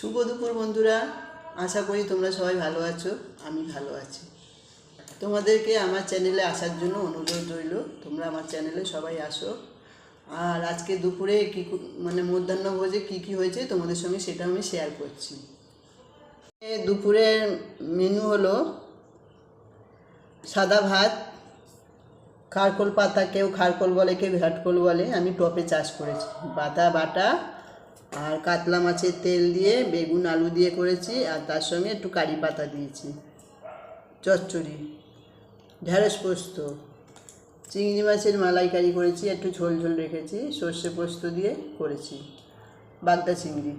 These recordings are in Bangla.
শুভ দুপুর বন্ধুরা। আশা করি তোমরা সবাই ভালো আছো, আমি ভালো আছি। তোমাদেরকে আমার চ্যানেলে আসার জন্য অনুরোধ রইল, তোমরা আমার চ্যানেলে সবাই আসো। আর আজকে দুপুরে কী মানে মধ্যাহ্ন ভোজে কী কী হয়েছে তোমাদের সঙ্গে সেটা আমি শেয়ার করছি। দুপুরের মেনু হলো সাদা ভাত, খারকোল পাতা কেউ খারকোল বলে, কেউ ঘাটকোল বলে। আমি টপে চাষ করেছি। পাতা বাটা আর কাতলা মাছের তেল দিয়ে, বেগুন, আলু দিয়ে করেছি, আর তার সঙ্গে একটু কারি পাতা দিয়েছি। চচ্চড়ি ঢ্যাঁড়স পোস্ত, চিংড়ি মাছের মালাইকারি করেছি, একটু ঝোল ঝোল রেখেছি, সর্ষে পোস্ত দিয়ে করেছি, বাগদা চিংড়ি,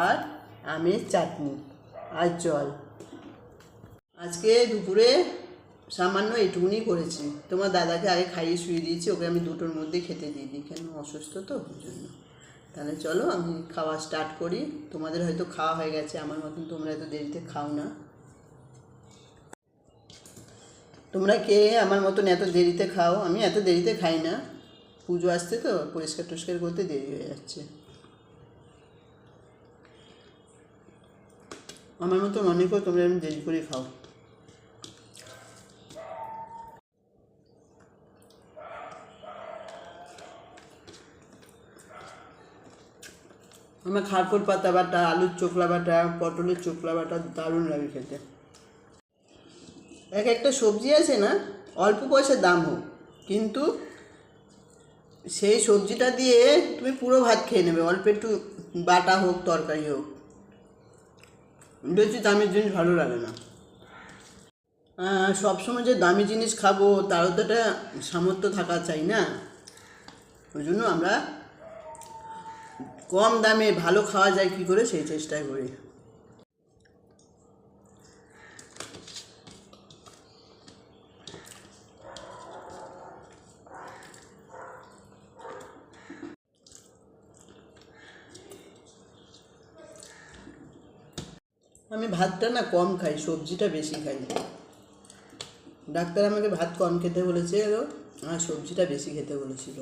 আর আমের চাটনি, আর জল। আজকে দুপুরে সামান্য এটুকুনি করেছি। তোমার দাদাকে আগে খাইয়ে শুয়ে দিয়েছি, ওকে আমি দুটোর মধ্যে খেতে দিয়ে দিই। কেন, অসুস্থ তো? ওই জন্য। তাহলে চলো আমি খাওয়া স্টার্ট করি। তোমাদের হয়তো খাওয়া হয়ে গেছে, আমার মতন তোমরা এত দেরিতে খাও না। তোমরা কে আমার মতন এত দেরিতে খাও? আমি এত দেরিতে খাই না। পুজো আসছে তো, পরিষ্কার টরিষ্কার করতে দেরি হয়ে যাচ্ছে। আমার মতন অনেকেও তোমরা এরকম দেরি করে খাও। আমার খারকোল পাতা বাটা, আলুর চোখলা বাটা, পটলের চোখলা বাটা দারুণ লাগে খেতে। এক একটা সবজি আছে না, অল্প পয়সা দাম হোক, কিন্তু সেই সবজিটা দিয়ে তুমি পুরো ভাত খেয়ে নেবে, অল্প একটু বাটা হোক, তরকারি হোক। বেশি দামি জিনিস ভালো লাগে না। সবসময় যে দামি জিনিস খাব, তারও তো একটা সামর্থ্য থাকা চাই না। ওই জন্য আমরা কম দামে ভালো খাওয়া যায় কি করে? সেই চেষ্টাই করি। আমি ভাতটা না কম খাই, সবজিটা বেশি খাই। ডাক্তার আমাকে ভাত কম খেতে বলেছে আর সবজিটা বেশি খেতে বলেছিল।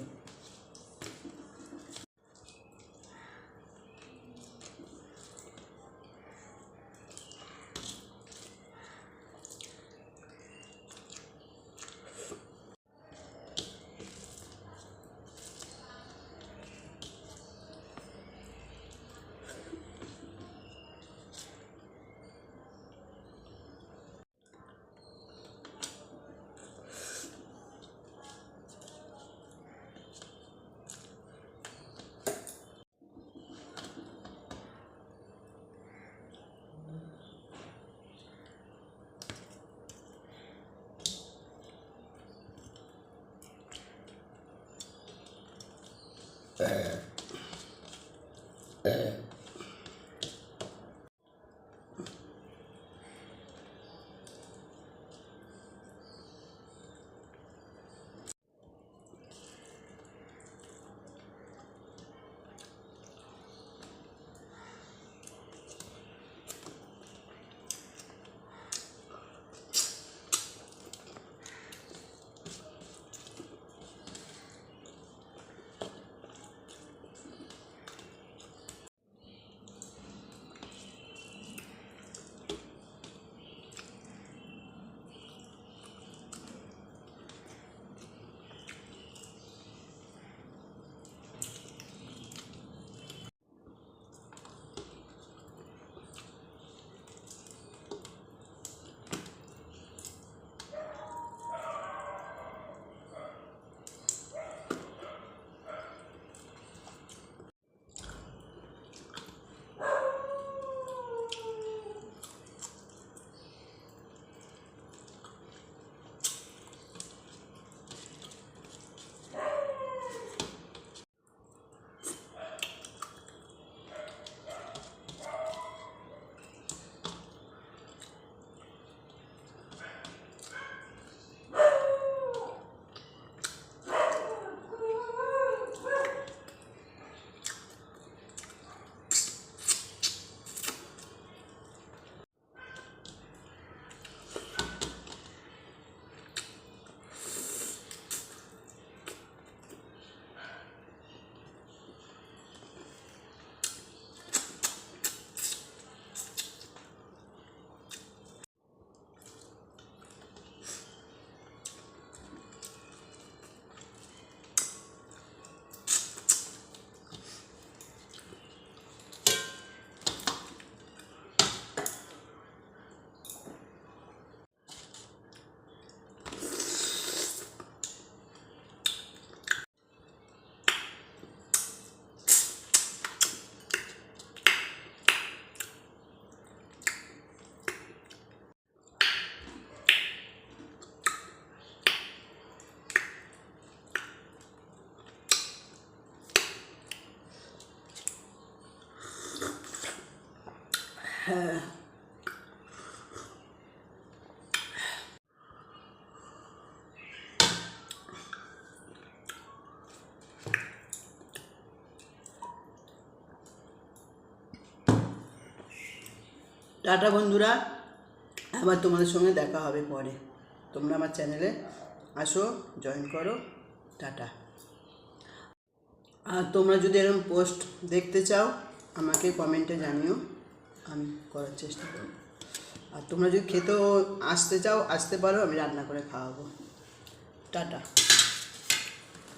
É, é. টাটা বন্ধুরা, আবার তোমাদের সঙ্গে দেখা হবে পরে। তোমরা আমার চ্যানেলে আসো জয়েন করো, টাটা। আর তোমরা যদি এরকম পোস্ট দেখতে চাও, আমাকে কমেন্টে জানিও। আমি করার চেষ্টা করব। আর তোমরা যদি খেতেও আসতে চাও, আসতে পারো, আমি রান্না করে খাওয়াবো। টাটা।